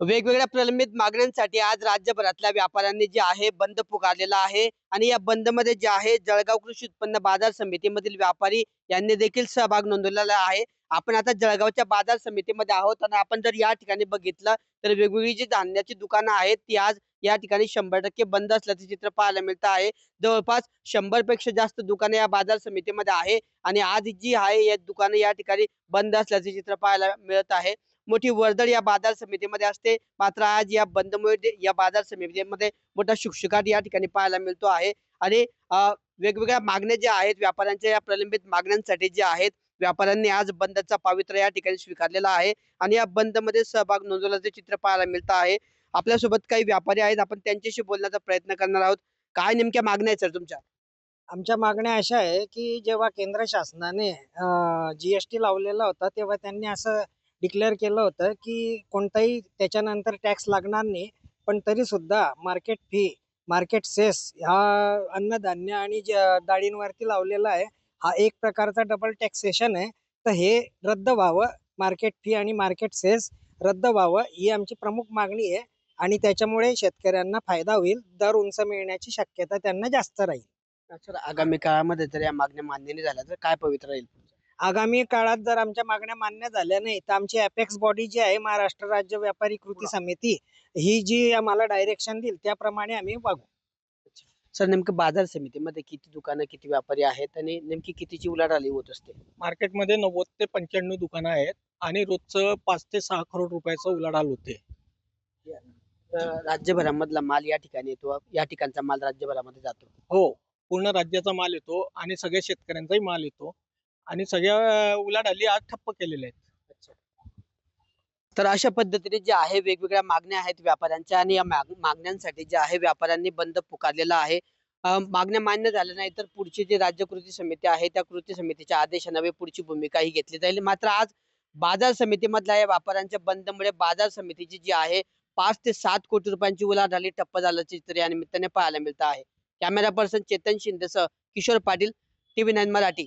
वेगवेगळ्या प्रलंबित मागण्यांसाठी आज राज्यभरातल्या व्यापाऱ्यांनी जे आहे बंद पुकारलेला आहे. आणि या बंदमध्ये जे आहे जळगाव कृषी उत्पन्न बाजार समितीमधील व्यापारी यांनी देखील सहभाग नोंदवलेला आहे. आपण आता जळगावच्या बाजार समितीमध्ये आहोत. आणि आपण जर या ठिकाणी बघितलं तर वेगवेगळी जी धान्याची दुकानं आहेत ती आज या ठिकाणी शंभर टक्के बंद असल्याचे चित्र पाहायला मिळतं आहे. जवळपास शंभरपेक्षा जास्त दुकानं या बाजार समितीमध्ये आहे. आणि आज जी आहे या दुकानं या ठिकाणी बंद असल्याचे चित्र पाहायला मिळत आहे. मोठी वर्दळ या बाजार समितीमध्ये असते. मात्र आज या बंदमुळे या बाजार समितीमध्ये मोठा शुकशुकाट या ठिकाणी पाहायला मिळतो आहे. आणि वेगवेगळ्या मागण्या ज्या आहेत व्यापाऱ्यांच्या या प्रलंबित मागण्यांसाठी जे आहेत व्यापाऱ्यांनी आज बंदचा पावित्र्य या ठिकाणी स्वीकारलेला आहे. आणि या बंदमध्ये सहभाग नोंदवल्याचे चित्र पाहायला मिळत आहे. आपल्यासोबत काही व्यापारी आहेत. आपण त्यांच्याशी बोलण्याचा प्रयत्न करणार आहोत. काय नेमक्या मागण्या आहेत सर तुमच्या? आमच्या मागण्या अशा आहे की जेव्हा केंद्र शासनाने जीएसटी लावलेला होता तेव्हा त्यांनी असं डिक्लेअर केलं होतं की कोणताही त्याच्यानंतर टॅक्स लागणार नाही पण तरीसुद्धा मार्केट फी मार्केट सेस हा अन्नधान्य आणि ज- डाळींवरती लावलेला आहे हा एक प्रकारचा डबल टॅक्सेशन आहे. तर हे रद्द व्हावं मार्केट फी आणि मार्केट सेस रद्द व्हावं ही आमची प्रमुख मागणी आहे आणि त्याच्यामुळे शेतकऱ्यांना फायदा होईल दर उंच मिळण्याची शक्यता त्यांना जास्त राहील. आगामी काळामध्ये जर या मागण्या मान्य नाही झाल्या तर काय पवित्र राहील? आगामी काळात जर आमच्या मागण्या मान्य झाल्या नाही तर आमची अपेक्स बॉडी जी आहे महाराष्ट्र राज्य व्यापारी कृती समिती ही जी आम्हाला डायरेक्शन देईल त्याप्रमाणे आम्ही वागू. सर नेमकं बाजार समितीमध्ये किती दुकानं किती व्यापारी आहेत आणि नेमकी कितीची उलाढाली होत असते? मार्केटमध्ये नव्वद ते पंच्याण्णव दुकानं आहेत आणि रोजचं पाच ते सहा करोड रुपयाचं उलाढाल होते. तर राज्यभरामधला माल या ठिकाणी येतो या ठिकाणचा माल राज्यभरामध्ये जातो. हो पूर्ण राज्याचा माल येतो आणि सगळ्या शेतकऱ्यांचाही माल येतो. आणि सगळ्या उलाढाली आज ठप्प केलेल्या आहेत. तर अशा पद्धतीने जे आहे वेगवेगळ्या मागण्या आहेत व्यापाऱ्यांच्या आणि या मागण्यांसाठी जे आहे व्यापाऱ्यांनी बंद पुकारलेला आहे. मागण्या मान्य झाल्या नाही तर पुढची जी राज्य कृती समिती आहे त्या कृती समितीच्या आदेशानवे पुढची भूमिका ही घेतली जाईल. मात्र आज बाजार समितीमधल्या या व्यापाऱ्यांच्या बंदमुळे बाजार समितीची जी आहे पाच ते सात कोटी रुपयांची उलाढाली ठप्प झाल्याचे चित्र या निमित्ताने पाहायला मिळत आहे. कॅमेरा पर्सन चेतन शिंदेसह किशोर पाटील टीव्ही नाईन मराठी.